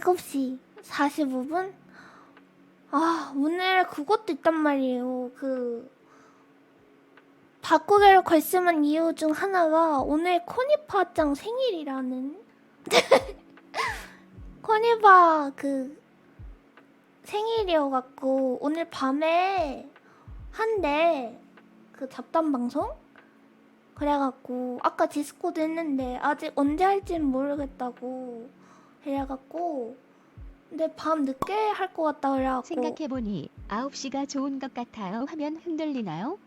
7시 45분? 아, 오늘 그것도 있단 말이에요. 그, 바꾸기로 결심한 이유 중 하나가 오늘 코니파짱 생일이라는. 코니파 그, 생일이어갖고, 오늘 밤에 한대, 그 잡담 방송? 그래갖고, 아까 디스코드 했는데, 아직 언제 할지는 모르겠다고. 그래갖고, 근데 밤 늦게 할 것 같다 그래갖고. 생각해보니 9시가 좋은 것 같아요 하면 흔들리나요?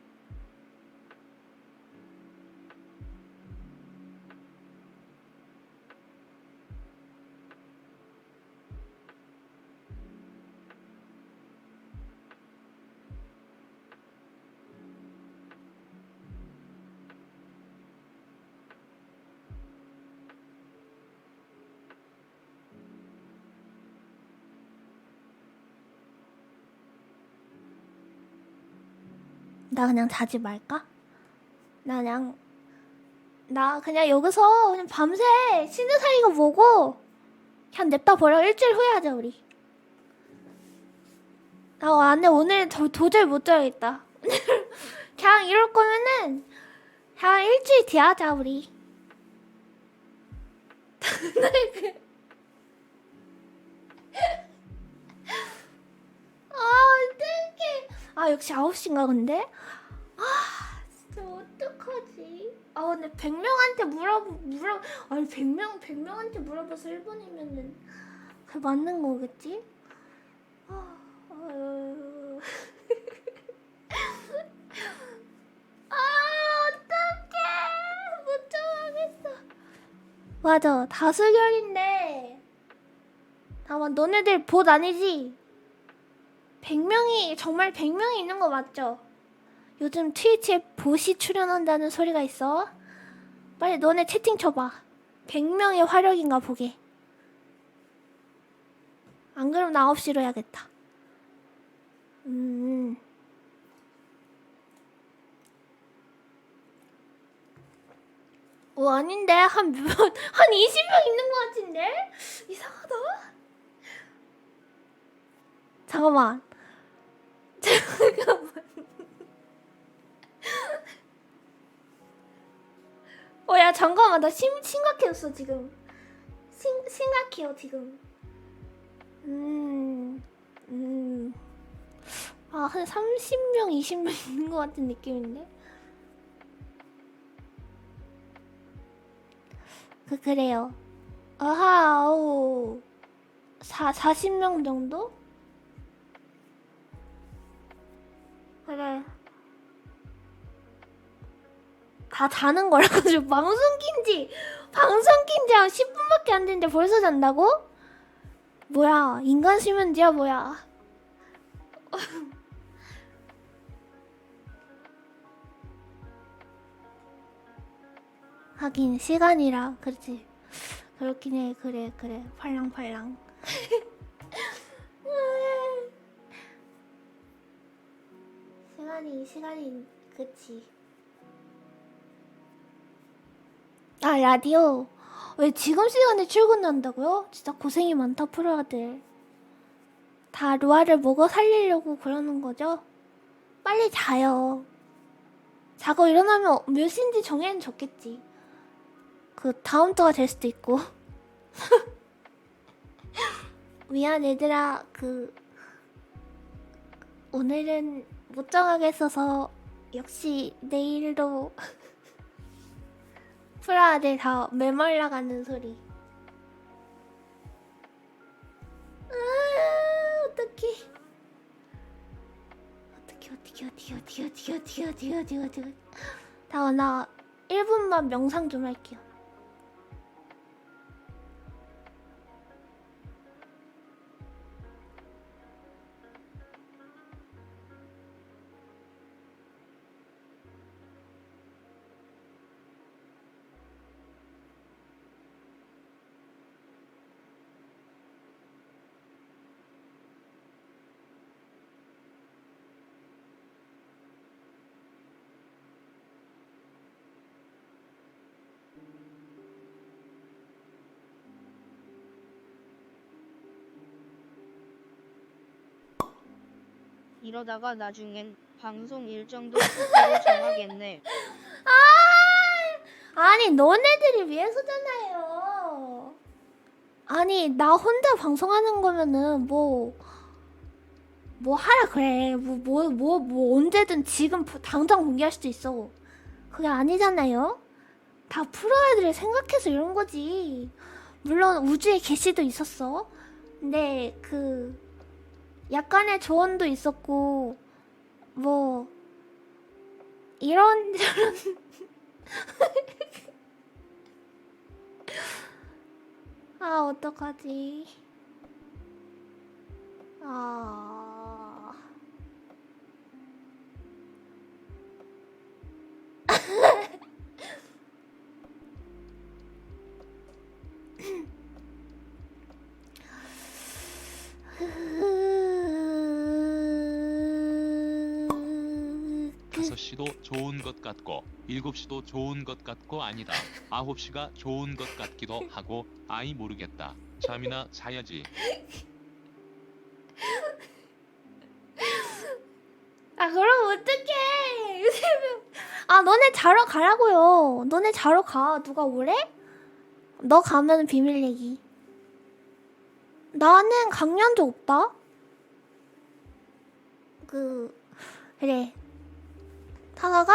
나 그냥 자지 말까? 나 그냥 나 그냥 여기서 그냥 밤새 쉬는 사이가 뭐고? 그냥 냅다 버려. 일주일 후에 하자 우리. 나 안돼 오늘 도, 도저히 못 자야겠다. 그냥 이럴 거면은 그냥 일주일 뒤에 하자 우리 아 어떡해 아 역시 9시인가 근데? 아 진짜 어떡하지? 아 근데 100명한테 물어 물어 아니 100명 100명한테 물어봐서 1번이면은 그 맞는 거겠지? 아, 아유. 아 어떡해 못 정하겠어 맞아 다수결인데 다만 너네들 봇 아니지? 100명이 정말 100명이 있는 거 맞죠? 요즘 트위치에 보시 출연한다는 소리가 있어. 빨리 너네 채팅 쳐봐. 100명의 화력인가 보게. 안 그러면 나 9시로 해야겠다. 음. 어, 아닌데. 한 몇, 한 20명 있는 것 같은데? 이상하다. 잠깐만. 잠깐만. 나 심, 심각해졌어, 지금. 심, 심각해요, 지금. 음, 음. 아, 한 30명, 20명 있는 것 같은 느낌인데? 그, 그래요. 아하, 오. 4, 40명 정도? 그래. 다 자는 거라 가지고 방송 킨지 방송 킨지 한 10분밖에 안 됐는데 벌써 잔다고? 뭐야 인간 수면제야 뭐야? 하긴 시간이라 그렇지. 그렇긴 해. 그래 그래. 팔랑팔랑. 시간이 시간이 그치 아 라디오. 왜 지금 시간에 출근한다고요? 진짜 고생이 많다 프로아들. 다 로아를 먹어 살리려고 그러는 거죠? 빨리 자요. 자고 일어나면 몇 시인지 정해는 줬겠지. 그 다음 주가 될 수도 있고. 미안 얘들아. 그 오늘은 못 정하겠어서 역시 내일도 풀어야 돼. 다 메말라 가는 소리. 아, 어떡해. 어떡해, 어떡해, 어떡해, 어떡해, 어떡해, 어떡해, 어떡해, 어떡해. 다나 1분만 명상 좀 할게요. 이러다가 나중엔 방송 일정도 스스로 정하겠네. 아니 너네들이 위해서잖아요. 아니 나 혼자 방송하는 거면은 뭐. 뭐 하라 그래 뭐뭐뭐뭐 언제든 지금 부- 당장 공개할 수도 있어 그게 아니잖아요 다 프로아이들을 생각해서 이런 거지 물론 우주에 계시도 있었어 근데 그 약간의 조언도 있었고 뭐 이런 저런 아 어떡하지? 아 그 5시도 좋은 것 같고 7시도 좋은 것 같고 아니다. 9시가 좋은 것 같기도 하고 아이 모르겠다. 잠이나 자야지. 아 그럼 어떡해 아 너네 자러 가라고요 너네 자러 가 누가 오래? 너 가면 비밀 얘기 나는 강연도 없다 그 그래 다 나가